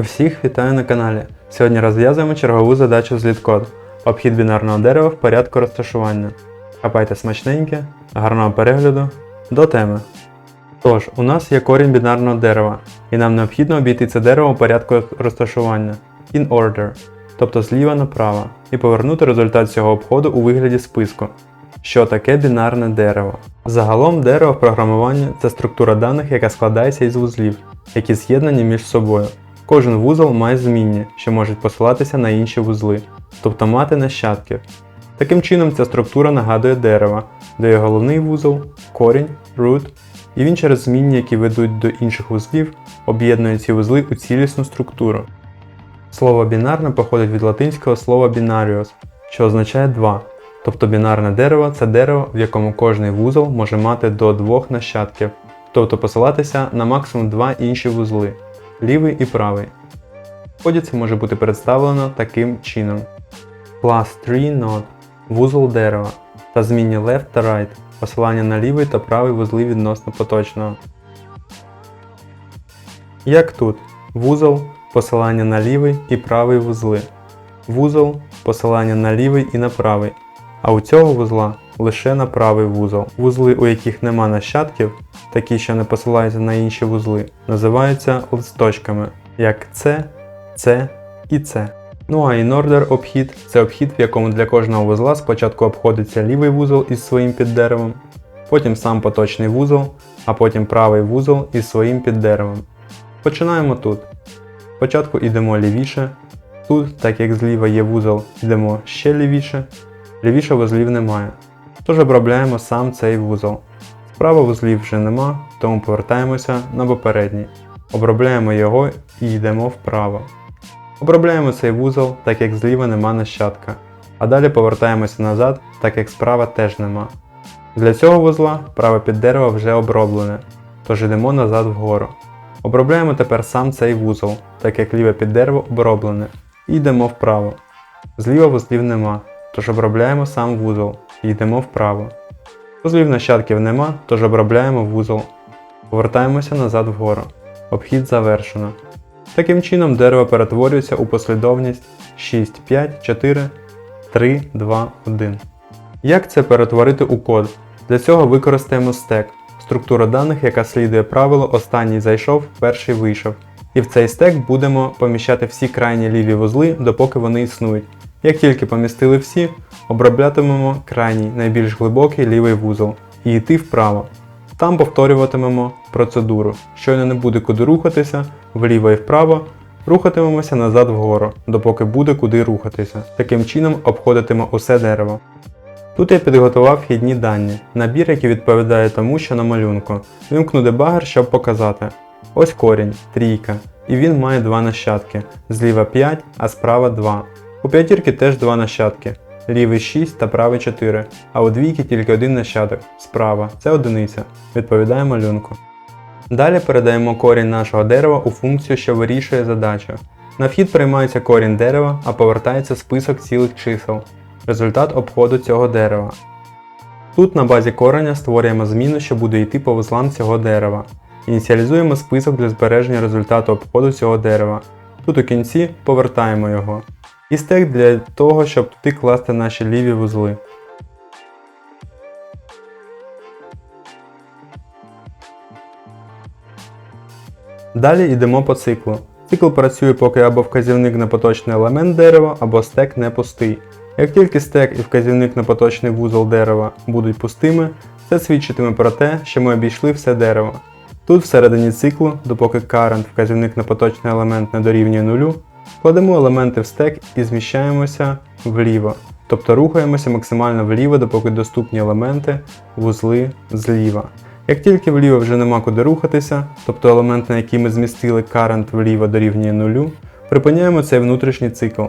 Всіх вітаю на каналі. Сьогодні розв'язуємо чергову задачу з LeetCode. Обхід бінарного дерева в порядку розташування. Хапайте смачненьке, гарного перегляду, до теми. Тож, у нас є корінь бінарного дерева, і нам необхідно обійти це дерево у порядку розташування in order, тобто зліва направо, і повернути результат цього обходу у вигляді списку. Що таке бінарне дерево? Загалом дерево в програмуванні це структура даних, яка складається із вузлів, які з'єднані між собою. Кожен вузол має змінні, що можуть посилатися на інші вузли, тобто мати нащадків. Таким чином, ця структура нагадує дерево, де є головний вузол, корінь, root, і він через змінні, які ведуть до інших вузлів, об'єднує ці вузли у цілісну структуру. Слово бінарне походить від латинського слова binarius, що означає два. Тобто бінарне дерево це дерево, в якому кожний вузол може мати до двох нащадків, тобто посилатися на максимум два інші вузли лівий і правий. В коді це може бути представлено таким чином: Plus 3 node вузол дерева та змінні left та right посилання на лівий та правий вузли відносно поточного. Як тут вузол посилання на лівий і правий вузли, вузол посилання на лівий і на правий, а у цього вузла лише на правий вузол. Вузли, у яких нема нащадків, такі, що не посилаються на інші вузли, називаються листочками, як С, С і С. Ну а in-order обхід це обхід, в якому для кожного вузла спочатку обходиться лівий вузол із своїм піддеревом, потім сам поточний вузол, а потім правий вузол із своїм піддеревом. Починаємо тут. Спочатку йдемо лівіше. Тут, так як зліва є вузол, йдемо ще лівіше. Лівіше вузлів немає. Тож обробляємо сам цей вузол. Справа вузлів вже нема, тому повертаємося на попередній. Обробляємо його і йдемо вправо. Обробляємо цей вузол, так як зліва нема нащадка. А далі повертаємося назад, так як справа теж нема. Для цього вузла праве піддерево вже оброблене, тож йдемо назад вгору. Обробляємо тепер сам цей вузол, так як ліве піддерево оброблене, і йдемо вправо. Зліва вузлів нема, тож обробляємо сам вузол і йдемо вправо. Вузлів нащадків нема, тож обробляємо вузол. Повертаємося назад вгору. Обхід завершено. Таким чином дерево перетворюється у послідовність 6, 5, 4, 3, 2, 1. Як це перетворити у код? Для цього використаємо стек, структура даних, яка слідує правилу останній зайшов, перший вийшов. І в цей стек будемо поміщати всі крайні ліві вузли, допоки вони існують. Як тільки помістили всі, оброблятимемо крайній найбільш глибокий лівий вузол і йти вправо. Там повторюватимемо процедуру. Щойно не буде куди рухатися, вліво і вправо, рухатимемося назад вгору, допоки буде куди рухатися. Таким чином обходитиме усе дерево. Тут я підготував вхідні дані, набір, який відповідає тому, що на малюнку. Вимкну дебагер, щоб показати. Ось корінь, трійка, і він має два нащадки. Зліва 5, а справа 2. У п'ятірки теж два нащадки. Лівий 6 та правий 4, а у двійки тільки один нащадок. Справа це одиниця. Відповідає малюнку. Далі передаємо корінь нашого дерева у функцію, що вирішує задачу. На вхід приймається корінь дерева, а повертається список цілих чисел. Результат обходу цього дерева. Тут на базі кореня створюємо зміну, що буде йти по вузлам цього дерева. Ініціалізуємо список для збереження результату обходу цього дерева. Тут у кінці повертаємо його. І стек для того, щоб туди класти наші ліві вузли. Далі йдемо по циклу. Цикл працює, поки або вказівник на поточний елемент дерева, або стек не пустий. Як тільки стек і вказівник на поточний вузол дерева будуть пустими, це свідчитиме про те, що ми обійшли все дерево. Тут всередині циклу, допоки current вказівник на поточний елемент не дорівнює нулю, кладемо елементи в стек і зміщаємося вліво, тобто рухаємося максимально вліво, допоки доступні елементи, вузли зліва. Як тільки вліво вже нема куди рухатися, тобто елемент, на який ми змістили current вліво дорівнює нулю, припиняємо цей внутрішній цикл.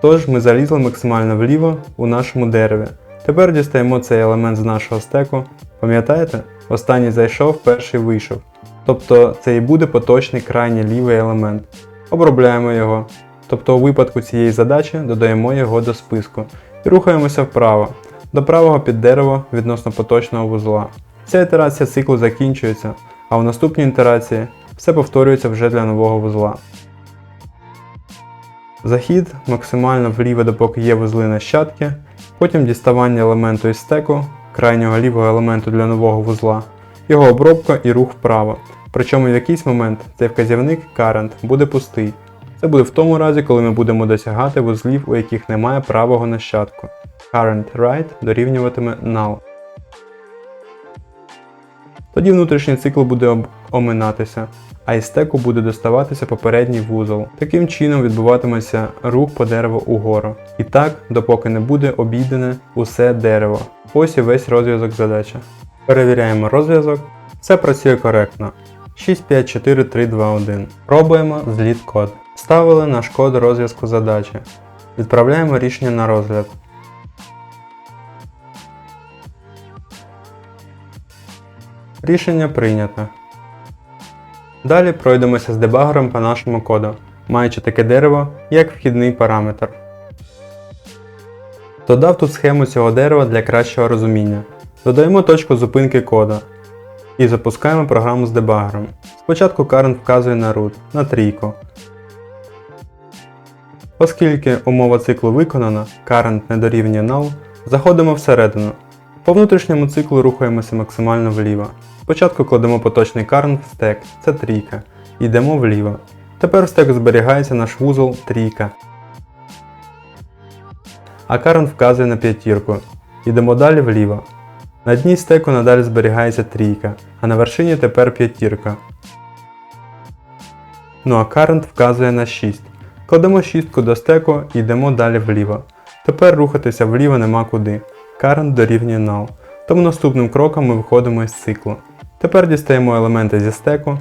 Тож ми залізли максимально вліво у нашому дереві. Тепер дістаємо цей елемент з нашого стеку. Пам'ятаєте? Останній зайшов, перший вийшов. Тобто це і буде поточний крайній лівий елемент. Обробляємо його. Тобто у випадку цієї задачі додаємо його до списку і рухаємося вправо, до правого під дерево відносно поточного вузла. Ця ітерація циклу закінчується, а в наступній ітерації все повторюється вже для нового вузла. Захід максимально вліво, допоки є вузли нащадки, потім діставання елементу із стеку, крайнього лівого елементу для нового вузла, його обробка і рух вправо. Причому в якийсь момент цей вказівник current буде пустий. Це буде в тому разі, коли ми будемо досягати вузлів, у яких немає правого нащадку. Current right дорівнюватиме null. Тоді внутрішній цикл буде оминатися, а із стеку буде доставатися попередній вузол. Таким чином відбуватиметься рух по дереву угору. І так, допоки не буде обійдене усе дерево. Ось і весь розв'язок задачі. Перевіряємо розв'язок. Все працює коректно. 6, 5, 4, 3, 2, 1. Пробуємо зліт код. Ставили наш код розв'язку задачі. Відправляємо рішення на розгляд. Рішення прийнято. Далі пройдемося з дебагером по нашому коду, маючи таке дерево як вхідний параметр. Додав тут схему цього дерева для кращого розуміння. Додаємо точку зупинки кода і запускаємо програму з дебагером. Спочатку current вказує на root, на трійку. Оскільки умова циклу виконана, current не дорівнює null, заходимо всередину. По внутрішньому циклу рухаємося максимально вліво. Спочатку кладемо поточний current в стек, це трійка, йдемо вліво. Тепер в стек зберігається наш вузол трійка. А current вказує на п'ятірку. Йдемо далі вліво. На дні стеку надалі зберігається трійка, а на вершині тепер п'ятірка. Ну а current вказує на 6. Кладемо шістку до стеку і йдемо далі вліво. Тепер рухатися вліво нема куди. Current дорівнює null. Тому наступним кроком ми виходимо із циклу. Тепер дістаємо елементи зі стеку.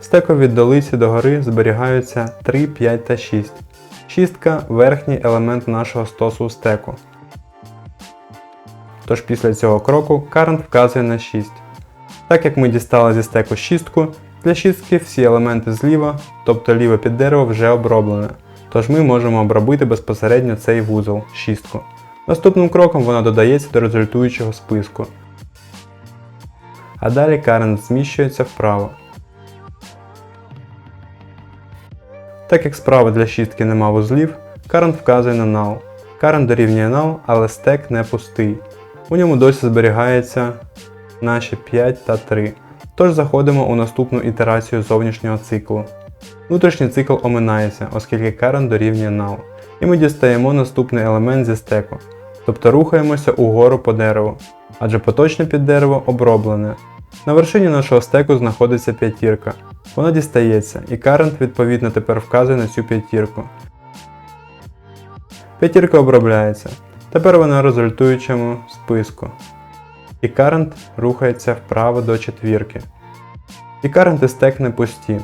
Стекові долиці догори зберігаються 3, 5 та 6. Шістка верхній елемент нашого стосу стеку. Тож після цього кроку current вказує на 6. Так як ми дістали зі стеку шістку, для шістки всі елементи зліва, тобто ліве під дерево, вже оброблене. Тож ми можемо обробити безпосередньо цей вузол шістку. Наступним кроком вона додається до результуючого списку. А далі current зміщується вправо. Так як справа для шістки нема вузлів, current вказує на null. Current дорівнює null, але стек не пустий. У ньому досі зберігається наші 5 та 3. Тож заходимо у наступну ітерацію зовнішнього циклу. Внутрішній цикл оминається, оскільки current дорівнює null. І ми дістаємо наступний елемент зі стеку. Тобто рухаємося угору по дереву, адже поточне під дерево оброблене. На вершині нашого стеку знаходиться п'ятірка. Вона дістається, і current відповідно тепер вказує на цю п'ятірку. П'ятірка обробляється. Тепер вона в результуючому списку. І current рухається вправо до четвірки. І current і стек не пусті.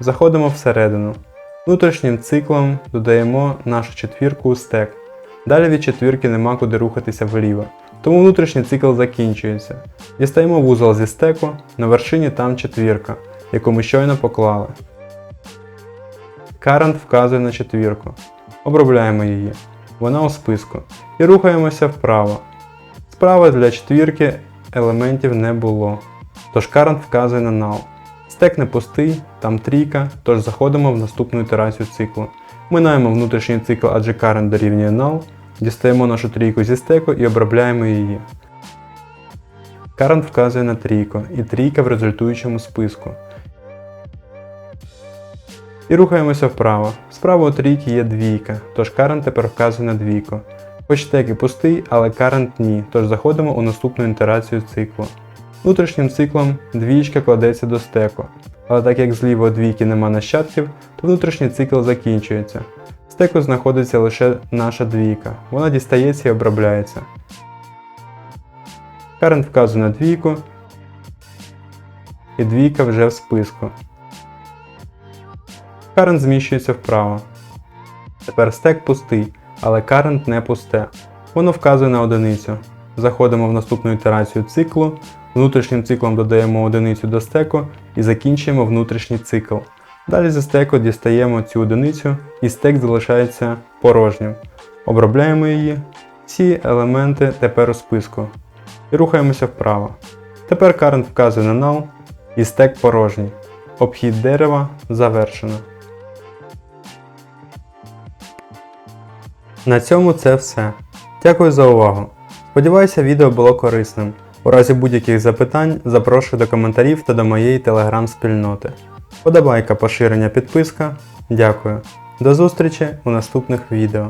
Заходимо всередину. Внутрішнім циклом додаємо нашу четвірку у стек. Далі від четвірки нема куди рухатися вліво. Тому внутрішній цикл закінчується. Дістаємо вузол зі стеку, на вершині там четвірка, яку ми щойно поклали. Current вказує на четвірку. Обробляємо її. Вона у списку. І рухаємося вправо. Справа для четвірки елементів не було. Тож current вказує на null. Стек не пустий, там трійка, тож заходимо в наступну ітерацію циклу. Минаємо внутрішній цикл, адже current дорівнює null, дістаємо нашу трійку зі стеку і обробляємо її. Current вказує на трійку, і трійка в результуючому списку. І рухаємося вправо. Справа у трійки є двійка, тож current тепер вказує на двійку. Хоч стек і пустий, але current ні, тож заходимо у наступну ітерацію циклу. Внутрішнім циклом двічка кладеться до стеку, але так як зліва двійки нема нащадків, то внутрішній цикл закінчується. В стеку знаходиться лише наша двійка, вона дістається і обробляється. Current вказує на двійку, і двійка вже в списку. Current зміщується вправо. Тепер стек пустий, але current не пусте. Воно вказує на одиницю. Заходимо в наступну ітерацію циклу, внутрішнім циклом додаємо одиницю до стеку і закінчуємо внутрішній цикл. Далі зі стеку дістаємо цю одиницю і стек залишається порожнім. Обробляємо її. Ці елементи тепер у списку. І рухаємося вправо. Тепер current вказує на null, і стек порожній. Обхід дерева завершено. На цьому це все. Дякую за увагу. Сподіваюся, відео було корисним. У разі будь-яких запитань запрошую до коментарів та до моєї телеграм-спільноти. Подобайка, поширення, підписка. Дякую. До зустрічі у наступних відео.